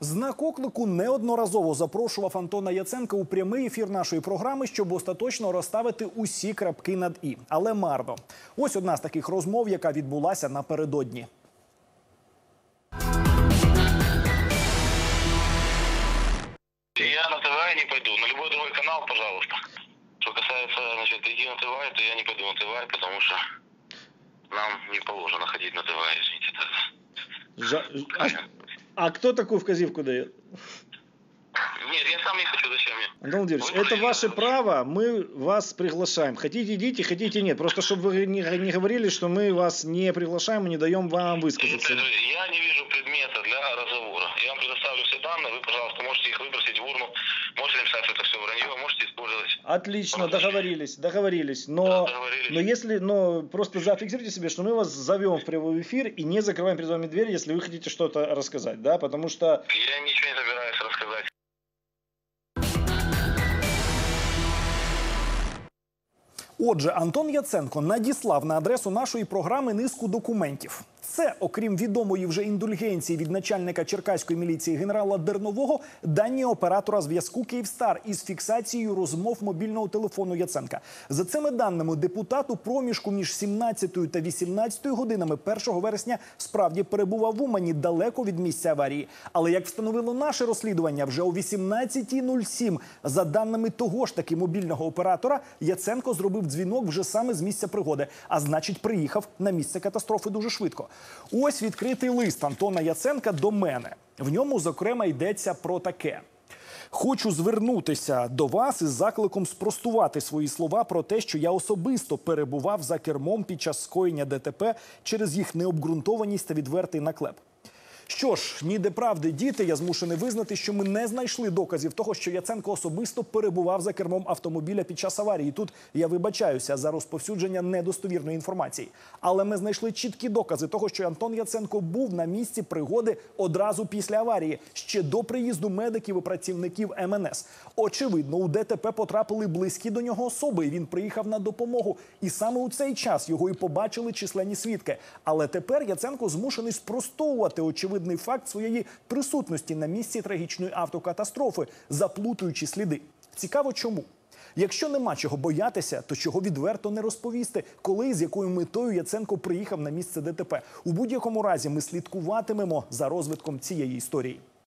Знак оклику неодноразово запрошував Антона Яценка у прямий ефір нашої програми, щоб остаточно розставити усі крапки над і. Але марно. Ось одна з таких розмов, яка відбулася напередодні. Я на ТВ не пойду. На любой другой канал, пожалуйста. Что касается, значит, идти на ТВ, то я не пойду на ТВ, потому что нам не положено ходить на ТВ, извините. это- Жа- А, кто такую вказівку дает? Нет, я сам не хочу, зачем мне? Антон Владимирович, Вы это ваше право, мы вас приглашаем. Хотите идите, хотите нет. Просто чтобы вы не, не говорили, что мы вас не приглашаем и не даем вам высказаться. Я не вижу предмета для разговора. Я вам предоставлю все данные, вы, пожалуйста, можете их выбросить в урну, можете написать, что это все вранье, можете использовать. Отлично, договорились, договорились. Но, Договорились. но если, но просто зафиксируйте себе, что мы вас зовем в прямой эфир и не закрываем перед вами дверь, если вы хотите что-то рассказать, да, потому что Я ничего не собираюсь рассказать. Отже, Антон Яценко надіслав на адресу нашої програми низку документів. Це, окрім відомої вже індульгенції від начальника черкаської міліції генерала Дернового, дані оператора зв'язку Київстар із фіксацією розмов мобільного телефону Яценка. За цими даними, депутат у проміжку між 17 та 18 годинами 1 вересня справді перебував в Умані далеко від місця аварії. Але як встановило наше розслідування, вже о 18.07, за даними того ж таки мобільного оператора, Яценко зробив дзвінок вже саме з місця пригоди, а значить, приїхав на місце катастрофи дуже швидко. Ось відкритий лист Антона Яценка до мене. В ньому, зокрема, йдеться про таке. Хочу звернутися до вас із закликом спростувати свої слова про те, що я особисто перебував за кермом під час скоєння ДТП через їх необґрунтованість та відвертий наклеп. Що ж, ніде правди діти, я змушений визнати, що ми не знайшли доказів того, що Яценко особисто перебував за кермом автомобіля під час аварії. Тут я вибачаюся за розповсюдження недостовірної інформації. Але ми знайшли чіткі докази того, що Антон Яценко був на місці пригоди одразу після аварії, ще до приїзду медиків і працівників МНС. Очевидно, у ДТП потрапили близькі до нього особи. і Він приїхав на допомогу. І саме у цей час його і побачили численні свідки. Але тепер Яценко змушений спростовувати очевидний факт своєї присутності на місці трагічної автокатастрофи, заплутуючи сліди. Цікаво, чому. Якщо нема чого боятися, то чого відверто не розповісти, коли і з якою метою Яценко приїхав на місце ДТП. У будь-якому разі ми слідкуватимемо за розвитком цієї історії.